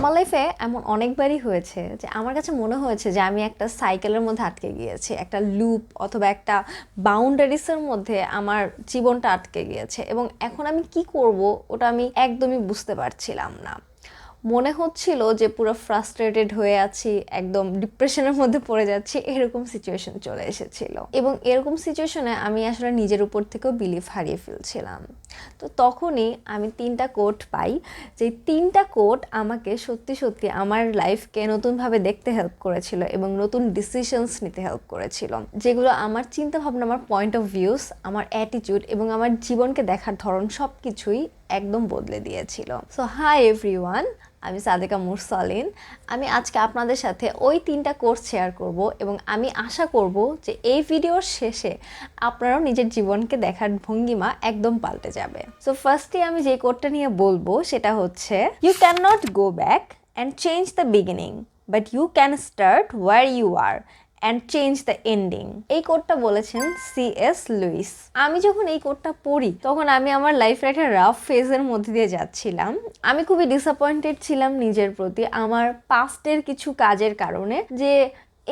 আমার লাইফে এমন অনেকবারই হয়েছে যে আমার কাছে মনে হয়েছে যে আমি একটা সাইকেলের মধ্যে আটকে গিয়েছি, একটা লুপ অথবা একটা বাউন্ডারিসের মধ্যে আমার জীবনটা আটকে গিয়েছে এবং এখন আমি কি করব ওটা আমি একদমই বুঝতে পারছিলাম না। মনে হচ্ছিল যে পুরো ফ্রাস্ট্রেটেড হয়ে আছি, একদম ডিপ্রেশনের মধ্যে পড়ে যাচ্ছি, এরকম সিচুয়েশন চলে এসেছিল। এবং এরকম সিচুয়েশনে আমি আসলে নিজের উপর থেকেও বিলিফ হারিয়ে ফেলছিলাম। তো তখনই আমি তিনটা কোট পাই যে তিনটা কোট আমাকে সত্যি সত্যি আমার লাইফকে নতুনভাবে দেখতে হেল্প করেছিল এবং নতুন ডিসিশনস নিতে হেল্প করেছিল। যেগুলো আমার চিন্তাভাবনা, আমার পয়েন্ট অফ ভিউস আমার অ্যাটিটিউড এবং আমার জীবনকে দেখার ধরন সব কিছুই একদম বদলে দিয়েছিল। সো হাই এভরিওয়ান আমি সাদেকা মুরসালিন। আমি আজকে আপনাদের সাথে ওই তিনটা কোর্স শেয়ার করব এবং আমি আশা করব যে এই ভিডিওর শেষে আপনারাও নিজের জীবনকে দেখার ভঙ্গিমা একদম পাল্টে যাবে। সো ফার্স্টে আমি যে কোর্সটা নিয়ে বলব সেটা হচ্ছে you can not go back and change the beginning but you can start where you are and change the ending এই কোডটা বলেছেন সি এস লুইস আমি যখন এই কোডটা পড়ি, তখন আমি আমার লাইফের একটা রাফ ফেজের মধ্যে দিয়ে যাচ্ছিলাম। আমি খুবই ডিসঅ্যাপয়েন্টেড ছিলাম নিজের প্রতি, আমার পাস্টের কিছু কাজের কারণে, যে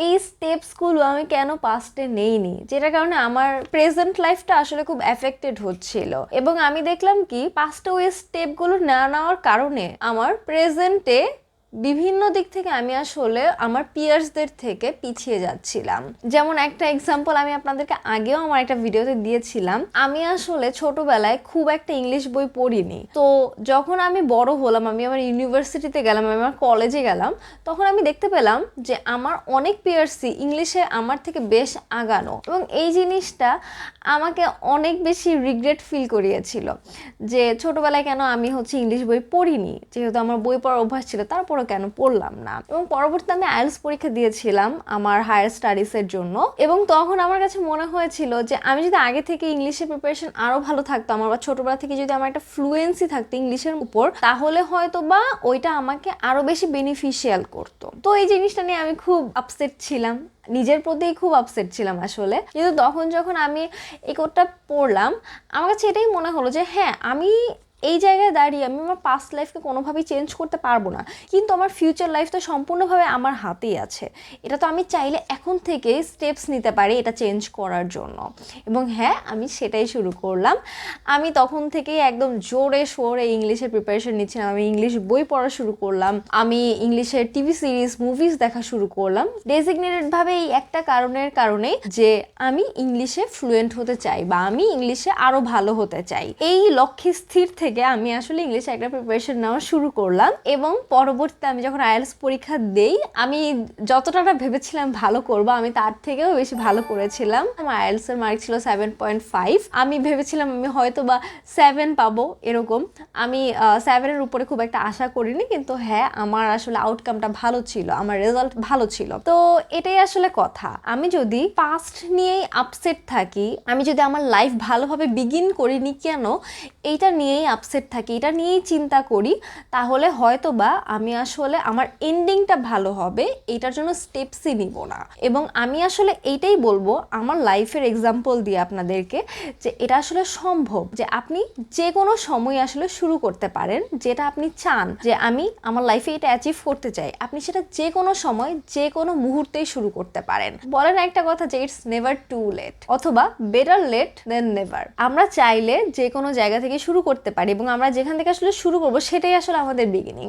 এই স্টেপসগুলো আমি কেন পাস্টে নেইনি, যেটার কারণে আমার প্রেজেন্ট লাইফটা আসলে খুব এফেক্টেড হচ্ছিল। এবং আমি দেখলাম কি পাস্টে ওই স্টেপগুলো না নেওয়ার কারণে আমার প্রেজেন্টে বিভিন্ন দিক থেকে আমি আসলে আমার পিয়ার্সদের থেকে পিছিয়ে যাচ্ছিলাম। যেমন একটা এক্সাম্পল আমি আপনাদেরকে আগেও আমার একটা ভিডিওতে দিয়েছিলাম। আমি আসলে ছোটবেলায় খুব একটা ইংলিশ বই পড়িনি। তো যখন আমি বড় হলাম, আমি আমার ইউনিভার্সিটিতে গেলাম, আমি আমার কলেজে গেলাম, তখন আমি দেখতে পেলাম যে আমার অনেক পিয়ার্সই ইংলিশে আমার থেকে বেশ আগানো। এবং এই জিনিসটা আমাকে অনেক বেশি রিগ্রেট ফিল করিয়েছিল যে ছোটবেলায় কেন আমি হচ্ছে ইংলিশ বই পড়িনি? যেহেতু আমার বই পড়ার অভ্যাস ছিল তারপরও কেন পড়লাম না। এবং পরবর্তীতে আমি আইএলস পরীক্ষা দিয়েছিলাম আমার হায়ার স্টাডিজের জন্য। এবং তখন আমার কাছে মনে হয়েছিল যে আমি যদি আগে থেকে ইংলিশের প্রিপারেশন আরও ভালো থাকতো, আমার বা ছোটবেলা থেকে যদি আমার একটা ফ্লুয়েন্সি থাকতো ইংলিশের উপর, তাহলে হয়তো বা ওইটা আমাকে আরও বেশি বেনিফিশিয়াল করতো। তো এই জিনিসটা নিয়ে আমি খুব আপসেট ছিলাম। নিজের প্রতিই খুব আপসেট ছিলাম আসলে। কিন্তু তখন যখন আমি এই কোডটা পড়লাম, আমার কাছে এটাই মনে হলো যে হ্যাঁ আমি এই জায়গায় দাঁড়িয়ে আমি আমার পাস্ট লাইফকে কোনোভাবেই চেঞ্জ করতে পারব না। কিন্তু আমার ফিউচার লাইফ তো সম্পূর্ণভাবে আমার হাতেই আছে। এটা তো আমি চাইলে এখন থেকে স্টেপস নিতে পারি এটা চেঞ্জ করার জন্য। এবং হ্যাঁ আমি সেটাই শুরু করলাম। আমি তখন থেকেই একদম জোরে সোরে ইংলিশের প্রিপারেশন নিচ্ছিলাম। আমি ইংলিশ বই পড়া শুরু করলাম। আমি ইংলিশের টিভি সিরিজ মুভিজ দেখা শুরু করলাম। ডেজিগনেটেডভাবে এই একটা কারণের কারণে যে আমি ইংলিশে ফ্লুয়েন্ট হতে চাই বা আমি ইংলিশে আরও ভালো হতে চাই। এই লক্ষ্যে স্থির থেকে থেকে আমি আসলে ইংলিশে একটা প্রিপারেশন নেওয়া শুরু করলাম এবং পরবর্তীতে আমি যখন আইএলস পরীক্ষা দেই, আমি যতটা ভেবেছিলাম ভালো করব, আমি তার থেকেও বেশি ভালো করেছিলাম। আমার আইএলস এর মার্ক ছিল সেভেন পয়েন্ট ফাইভ আমি ভেবেছিলাম আমি হয়তো বা সেভেন পাবো এরকম। আমি সেভেনের উপরে খুব একটা আশা করিনি, কিন্তু হ্যাঁ আমার আসলে আউটকামটা ভালো ছিল, আমার রেজাল্ট ভালো ছিল। তো এটাই আসলে কথা। আমি যদি পাস্ট নিয়েই আপসেট থাকি, আমি যদি আমার লাইফ ভালোভাবে বিগিন করিনি কেন, এইটা নিয়েই আপসেট থাকি, এটা নিয়েই চিন্তা করি। তাহলে হয়তো বা আমি আসলে আমার এন্ডিংটা ভালো হবে, এটার জন্য স্টেপসই নিব না। এবং আমি আসলে এইটাই বলব, আমার লাইফের এক্সাম্পল দিয়ে আপনাদেরকে, যে এটা আসলে সম্ভব যে আপনি যে কোনো সময় আসলে শুরু করতে পারেন, যেটা আপনি চান যে আমি আমার লাইফে এটা অ্যাচিভ করতে চাই, আপনি সেটা যে কোনো সময় যে কোনো মুহূর্তেই শুরু করতে পারেন। বলেন একটা কথা যে ইটস নেভার টু লেট অথবা বেটার লেট দেন নেভার আমরা চাইলে যে কোনো জায়গা থেকে শুরু করতে পারি এবং আমরা যেখান থেকে আসলে শুরু করব সেটাই আসলে আমাদের বিগিনিং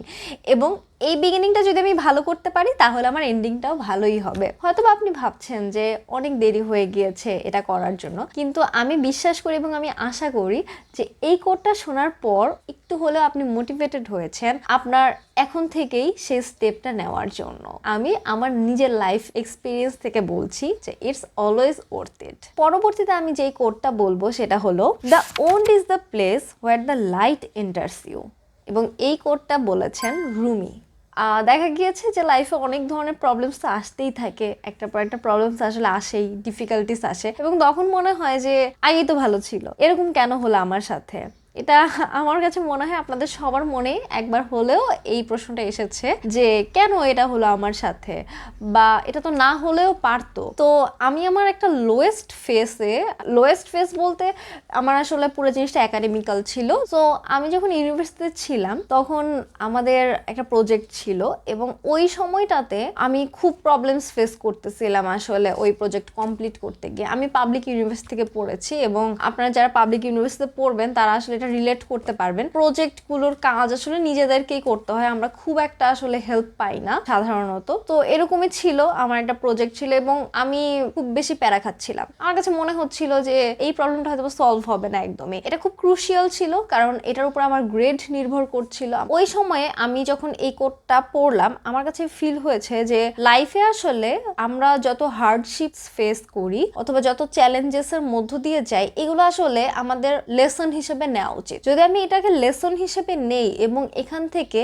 এবং এই বিগিনিংটা যদি আমি ভালো করতে পারি, তাহলে আমার এন্ডিংটাও ভালোই হবে। হয়তো আপনি ভাবছেন যে অনেক দেরি হয়ে গিয়েছে এটা করার জন্য, কিন্তু আমি বিশ্বাস করি এবং আমি আশা করি যে এই কোডটা শোনার পর একটু হলেও আপনি মোটিভেটেড হয়েছেন আপনার এখন থেকেই সেই স্টেপটা নেওয়ার জন্য। আমি আমার নিজের লাইফ এক্সপিরিয়েন্স থেকে বলছি যে ইটস অলওয়েজ ওর্থ ইট পরবর্তীতে আমি যেই কোডটা বলব, সেটা হলো the wound is the place where the light enters you এবং এই কোডটা বলেছেন রুমি দেখা গিয়েছে যে লাইফে অনেক ধরনের প্রবলেমস তো আসতেই থাকে। একটা পর একটা প্রবলেমস আসলে আসেই ডিফিকাল্টিস আসে। এবং তখন মনে হয় যে আগেই তো ভালো ছিল। এরকম কেন হলো আমার সাথে? এটা আমার কাছে মনে হয় আপনাদের সবার মনে একবার হলেও এই প্রশ্নটা এসেছে যে কেন এটা হলো আমার সাথে? বা এটা তো না হলেও পারতো। তো আমি আমার একটা লোয়েস্ট ফেসে লোয়েস্ট ফেস বলতে আমার আসলে পুরো জিনিসটা একাডেমিক্যাল ছিল। তো আমি যখন ইউনিভার্সিটিতে ছিলাম, তখন আমাদের একটা প্রজেক্ট ছিল এবং ওই সময়টাতে আমি খুব প্রবলেমস ফেস করতেছিলাম আসলে ওই প্রজেক্ট কমপ্লিট করতে গিয়ে। আমি পাবলিক ইউনিভার্সিটি থেকে পড়েছি এবং আপনারা যারা পাবলিক ইউনিভার্সিটিতে পড়বেন, তারা আসলে এটা রিলেট করতে পারবেন। প্রজেক্টগুলোর কাজ আসলে নিজেদেরকেই করতে হয়, আমরা খুব একটা আসলে হেল্প পাই না সাধারণত। তো এরকমই ছিল, আমার একটা প্রজেক্ট ছিল এবং আমি খুব বেশি প্যারা খাচ্ছিলাম। আমার কাছে মনে হচ্ছিল যে এই প্রবলেমটা হয়তো সলভ হবে না একদমই। এটা খুব ক্রুশিয়াল ছিল, কারণ এটার উপর আমার গ্রেড নির্ভর করছিল। ওই সময়ে আমি যখন এই কোডটা পড়লাম, আমার কাছে ফিল হয়েছে যে লাইফে আসলে আমরা যত হার্ডশিপস ফেস করি, অথবা যত চ্যালেঞ্জেস এর মধ্য দিয়ে যাই, এগুলো আসলে আমাদের লেসন হিসেবে নেওয়া উচিত। যদি আমি এটাকে লেসন হিসেবে নেই এবং এখান থেকে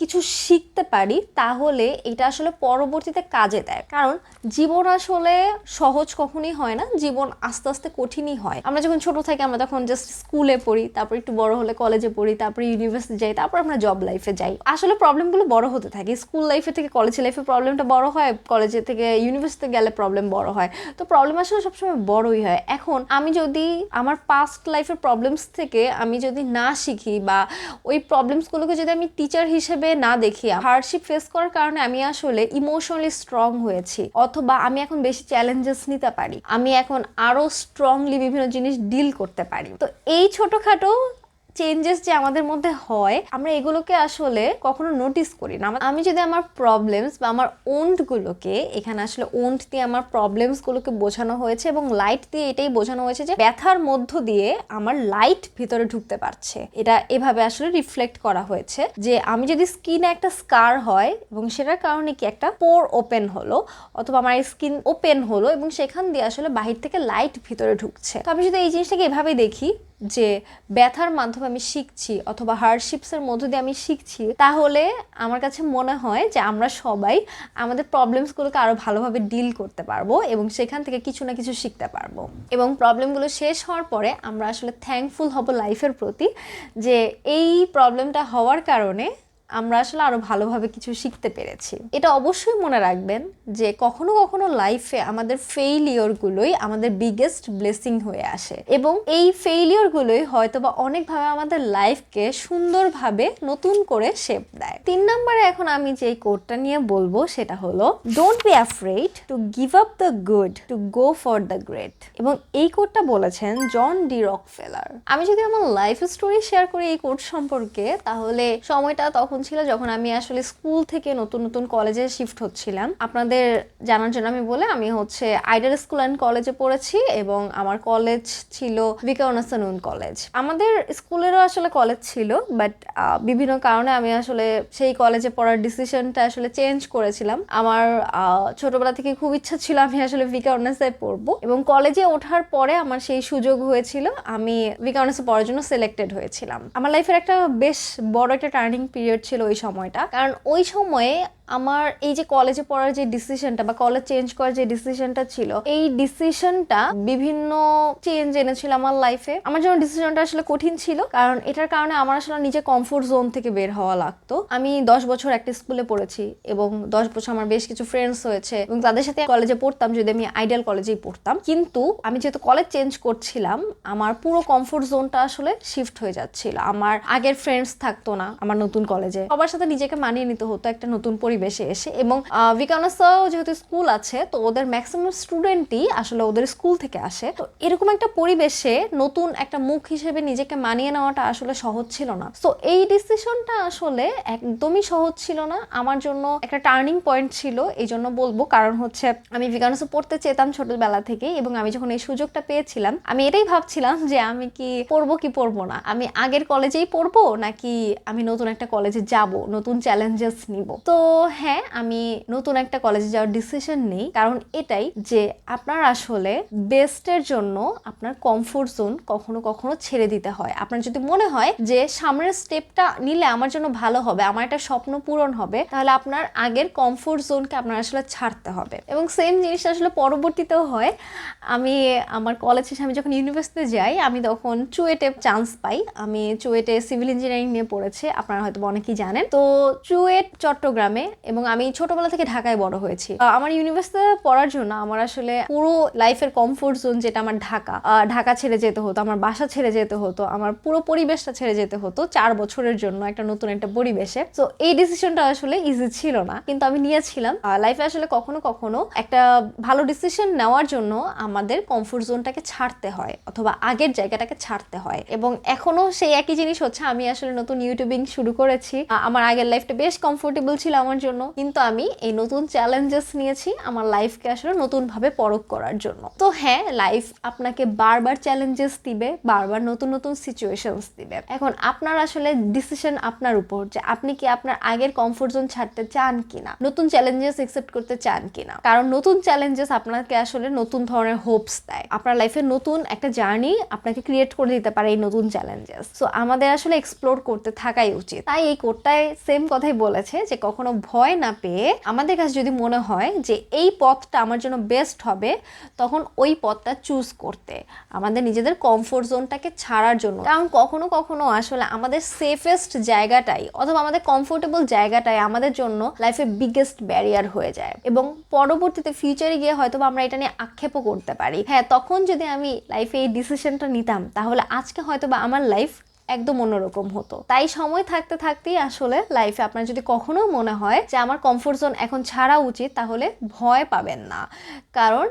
কিছু শিখতে পারি, তাহলে এটা আসলে পরবর্তীতে কাজে দেয়। কারণ জীবন আসলে সহজ কখনোই হয় না, জীবন আস্তে আস্তে কঠিনই হয়। আমরা যখন ছোট থাকি, আমরা তখন জাস্ট স্কুলে পড়ি, তারপর একটু বড় হলে কলেজে পড়ি, তারপরে ইউনিভার্সিটি যাই, তারপর আমরা জব লাইফে যাই। আসলে প্রবলেমগুলো বড় হতে থাকে। স্কুল লাইফে থেকে কলেজ লাইফে প্রবলেমটা বড় হয় কলেজে থেকে ইউনিভার্সিটিতে গেলে প্রবলেম বড় হয়। তো প্রবলেম আসলে সবসময় বড়ই হয়। এখন আমি যদি আমার পাস্ট লাইফের প্রবলেমস থেকে আমি যদি না শিখি বা ওই প্রবলেমসগুলোকে যদি আমি টিচার হিসেবে না দেখি হার্ডশিপ ফেস করার কারণে আমি আসলে ইমোশনালি স্ট্রং হয়েছি, অথবা আমি এখন বেশি চ্যালেঞ্জেস নিতে পারি। আমি এখন আরও স্ট্রংলি বিভিন্ন জিনিস ডিল করতে পারি। তো এই ছোটখাটো চেঞ্জেস যে আমাদের মধ্যে হয়, আমরা এগুলোকে আসলে কখনো নোটিস করি না। আমি যদি আমার প্রবলেমস বা আমার ওন্ডগুলোকে এখানে আসলে ওন্ড দিয়ে আমার প্রবলেমসগুলোকে বোঝানো হয়েছে এবং লাইট দিয়ে এটাই বোঝানো হয়েছে যে ব্যথার মধ্য দিয়ে আমার লাইট ভিতরে ঢুকতে পারছে। এটা এভাবে আসলে রিফ্লেক্ট করা হয়েছে যে আমি যদি স্কিনে একটা স্কার হয় এবং সেটার কারণে কি একটা পোর ওপেন হলো অথবা আমার স্কিন ওপেন হলো এবং সেখান দিয়ে আসলে বাহির থেকে লাইট ভিতরে ঢুকছে। তো আমি যদি এই জিনিসটাকে এভাবে দেখি যে ব্যথার মাধ্যমে আমি শিখছি অথবা হার্ডশিপসের মধ্য দিয়ে আমি শিখছি, তাহলে আমার কাছে মনে হয় যে আমরা সবাই আমাদের প্রবলেমসগুলোকে আরও ভালোভাবে ডিল করতে পারব এবং সেখান থেকে কিছু না কিছু শিখতে পারব। এবং প্রবলেমগুলো শেষ হওয়ার পরে আমরা আসলে থ্যাঙ্কফুল হব লাইফের প্রতি যে এই প্রবলেমটা হওয়ার কারণে আমরা আসলে আরও ভালোভাবে কিছু শিখতে পেরেছি। এটা অবশ্যই মনে রাখবেন যে কখনো কখনো লাইফে আমাদের ফেইলিয়রগুলোই আমাদের বিগেস্ট ব্লেসিং হয়ে আসে এবং এই ফেইলিয়রগুলোই হয়তো বা অনেকভাবে আমাদের লাইফকে সুন্দরভাবে নতুন করে শেপ দেয়। তিন নম্বরে এখন আমি যে কোডটা নিয়ে বলব সেটা হলো don't be afraid to give up the good to go for the great এবং এই কোডটা বলেছেন জন ডি রকফেলার আমি যদি আমার লাইফ স্টোরি শেয়ার করি এই কোড সম্পর্কে, তাহলে সময়টা তখন ছিল যখন আমি আসলে স্কুল থেকে নতুন নতুন কলেজে শিফট হচ্ছিলাম। আপনাদের জানার জন্য আমি বলে আমি হচ্ছে আইডাল স্কুল অ্যান্ড কলেজে পড়েছি এবং আমার কলেজ ছিল বিকাউনাসানুন কলেজ। আমাদের স্কুলেরও আসলে কলেজ ছিল বাট বিভিন্ন কারণে আমি আসলে সেই কলেজে পড়ার ডিসিশনটা আসলে চেঞ্জ করেছিলাম। আমার ছোটবেলা থেকে খুব ইচ্ছা ছিল আমি আসলে ভিকাউনাসে পড়ব এবং কলেজে ওঠার পরে আমার সেই সুযোগ হয়েছিল, আমি ভিকাউনাসে পড়ার জন্য সিলেক্টেড হয়েছিলাম। আমার লাইফের একটা বেশ বড় একটা টার্নিং পিরিয়ড ছিল ওই সময়টা। কারণ ওই সময়ে আমার এই যে কলেজে পড়ার যে ডিসিশনটা বা কলেজ চেঞ্জ করার যে ডিসিশনটা ছিল, এই ডিসিশনটা বিভিন্ন চেঞ্জ এনেছিল আমার লাইফে আমার জন্য ডিসিশনটা আসলে কঠিন ছিল, কারণ এটার কারণে আমার আসলে নিজে কমফোর্ট জোন থেকে বের হওয়া লাগতো। আমি দশ বছর একটা স্কুলে পড়েছি এবং দশ বছর আমার বেশ কিছু ফ্রেন্ডস হয়েছে এবং তাদের সাথে কলেজে পড়তাম, যদি আমি আইডিয়াল কলেজেই পড়তাম। কিন্তু আমি যেহেতু কলেজ চেঞ্জ করছিলাম, আমার পুরো কমফোর্ট জোনটা আসলে শিফট হয়ে যাচ্ছিল। আমার আগের ফ্রেন্ডস থাকতো না আমার নতুন কলেজে সবার সাথে নিজেকে মানিয়ে নিতে হতো একটা নতুন পরিবেশে। এসে এবং ভিকানাসাও যেহেতু স্কুল আছে, তো ওদের ম্যাক্সিমাম স্টুডেন্টই আসলে ওদের স্কুল থেকে আসে। তো এরকম একটা পরিবেশে নতুন একটা মুখ হিসেবে নিজেকে মানিয়ে নেওয়াটা আসলে সহজ ছিল না। তো এই ডিসিশনটা আসলে একদমই সহজ ছিল না। আমার জন্য একটা টার্নিং পয়েন্ট ছিল, এই জন্য বলব। কারণ হচ্ছে, আমি ভিকানাসে পড়তে চেতাম ছোটবেলা থেকে এবং আমি যখন এই সুযোগটা পেয়েছিলাম, আমি এটাই ভাবছিলাম যে আমি কি পড়ব কি পড়ব না। আমি আগের কলেজেই পড়ব নাকি আমি নতুন একটা কলেজে যাব, নতুন চ্যালেঞ্জেস নিব? তো হ্যাঁ আমি নতুন একটা কলেজে যাওয়ার ডিসিশন নেই। কারণ এটাই যে আপনার আসলে বেস্টের জন্য আপনার কমফোর্ট জোন কখনো কখনো ছেড়ে দিতে হয়। আপনার যদি মনে হয় যে সামনের স্টেপটা নিলে আমার জন্য ভালো হবে, আমার একটা স্বপ্ন পূরণ হবে, তাহলে আপনার আগের কমফোর্ট জোনকে আপনার আসলে ছাড়তে হবে। এবং সেম জিনিসটা আসলে পরবর্তীতেও হয়। আমি, আমার কলেজ শেষে আমি যখন ইউনিভার্সিটিতে যাই, আমি তখন চুয়েটে চান্স পাই। আমি চুয়েটে সিভিল ইঞ্জিনিয়ারিং নিয়ে পড়েছি, আপনারা হয়তো অনেকেই জানেন। তো চুয়েট, চট্টগ্রামে এবং আমি ছোটবেলা থেকে ঢাকায় বড় হয়েছি। আমার ইউনিভার্সিটিতে পড়ার জন্য আমার আসলে পুরো লাইফের কমফোর্ট জোন যেটা আমার ঢাকা। ঢাকা ছেড়ে যেতে হতো, আমার বাসা ছেড়ে যেতে হতো, আমার পুরো পরিবেশটা ছেড়ে যেতে হতো চার বছরের জন্য একটা নতুন একটা পরিবেশে। তো এই ডিসিশনটা আসলে ইজি ছিল না, কিন্তু আমি নিয়েছিলাম। লাইফে আসলে কখনো কখনো একটা ভালো ডিসিশন নেওয়ার জন্য আমাদের কমফোর্ট জোনটাকে ছাড়তে হয়, অথবা আগের জায়গাটাকে ছাড়তে হয়। এবং এখনও সেই একই জিনিস হচ্ছে, আমি আসলে নতুন ইউটিউবিং শুরু করেছি। আমার আগের লাইফটা বেশ কমফোর্টেবল ছিল আমার জন্য, কিন্তু আমি এই নতুন চ্যালেঞ্জেস নিয়েছি আমার লাইফকে আসলে নতুনভাবে পরখ করার জন্য। তো হ্যাঁ লাইফ আপনাকে বারবার চ্যালেঞ্জেস দিবে, বারবার নতুন নতুন সিচুয়েশনস দিবে। এখন আপনার আসলে ডিসিশন আপনার উপর যে আপনি কি আপনার আগের কমফোর্ট জোন ছাড়তে চান কিনা, নতুন চ্যালেঞ্জেস একসেপ্ট করতে চান কিনা। কারণ নতুন চ্যালেঞ্জেস আপনাকে আসলে নতুন ধরনের হোপস দেয়। আপনার লাইফে নতুন একটা জার্নি আপনাকে ক্রিয়েট করে দিতে পারে এই নতুন চ্যালেঞ্জেস সো আমাদের আসলে এক্সপ্লোর করতে থাকাই উচিত। তাই এই কোটটায় সেম কথাই বলেছে যে কখনো ভয় না পেয়ে আমাদের কাছে যদি মনে হয় যে এই পথটা আমার জন্য বেস্ট হবে, তখন ওই পথটা চুজ করতে, আমাদের নিজেদের কমফোর্ট জোনটাকে ছাড়ার জন্য। কারণ কখনো কখনো আসলে আমাদের সেফেস্ট জায়গাটাই অথবা আমাদের কমফোর্টেবল জায়গাটাই আমাদের জন্য লাইফে বিগেস্ট ব্যারিয়ার হয়ে যায়। এবং পরবর্তীতে ফিউচারে গিয়ে হয়তো আমরা এটা নিয়ে আক্ষেপও করতে পারি। হ্যাঁ তখন যদি আমি লাইফে এই ডিসিশনটা নিতাম, তাহলে আজকে হয়তো বা আমার লাইফ একদম অন্যরকম হতো। তাই সময় থাকতে থাকতেই আসলে লাইফে আপনার যদি কখনো মনে হয় যে আমার কমফোর্ট জোন এখন ছাড়া উচিত, তাহলে ভয় পাবেন না। কারণ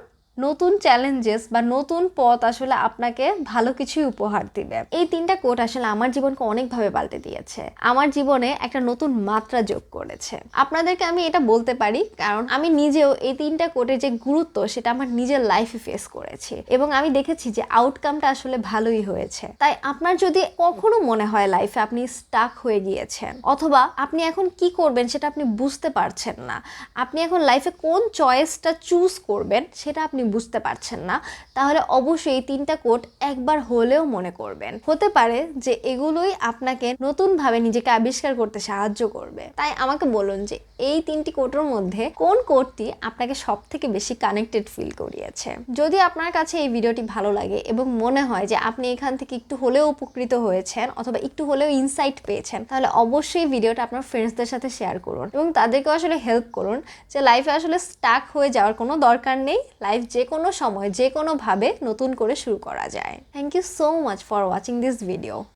নতুন চ্যালেঞ্জেস বা নতুন পথ আসলে আপনাকে ভালো কিছুই উপহার দিবে। এই তিনটা কোট আসলে আমার জীবনকে অনেকভাবে পাল্টে দিয়েছে। আমার জীবনে একটা নতুন মাত্রা যোগ করেছে। আপনাদেরকে আমি এটা বলতে পারি, কারণ আমি নিজেও এই তিনটা কোটের যে গুরুত্ব সেটা আমার নিজের লাইফে ফেস করেছি এবং আমি দেখেছি যে আউটকামটা আসলে ভালোই হয়েছে। তাই আপনার যদি কখনো মনে হয় লাইফে আপনি স্টাক হয়ে গিয়েছেন অথবা আপনি এখন কি করবেন সেটা আপনি বুঝতে পারছেন না, আপনি এখন লাইফে কোন চয়েসটা চুজ করবেন সেটা আপনি বুঝতে পারছেন না, তাহলে অবশ্যই তিনটা কোট একবার হলেও মনে করবেন। হতে পারে যে এগুলোই আপনাকে নতুনভাবে নিজেকে আবিষ্কার করতে সাহায্য করবে। তাই আমাকে বলুন যে এই তিনটি কোটের মধ্যে কোন কোটটি আপনাকে সব থেকে বেশি কানেক্টেড ফিল করিয়েছে? যদি আপনার কাছে এই ভিডিওটি ভালো লাগে এবং মনে হয় যে আপনি এখান থেকে একটু হলেও উপকৃত হয়েছেন অথবা একটু হলেও ইনসাইট পেয়েছেন, তাহলে অবশ্যই ভিডিওটা আপনার ফ্রেন্ডসদের সাথে শেয়ার করুন এবং তাদেরকেও আসলে হেল্প করুন যে লাইফে আসলে স্টাক হয়ে যাওয়ার কোনো দরকার নেই। লাইফ যে কোনো সময় যে কোনোভাবে নতুন করে শুরু করা যায়। Thank you so much for watching this video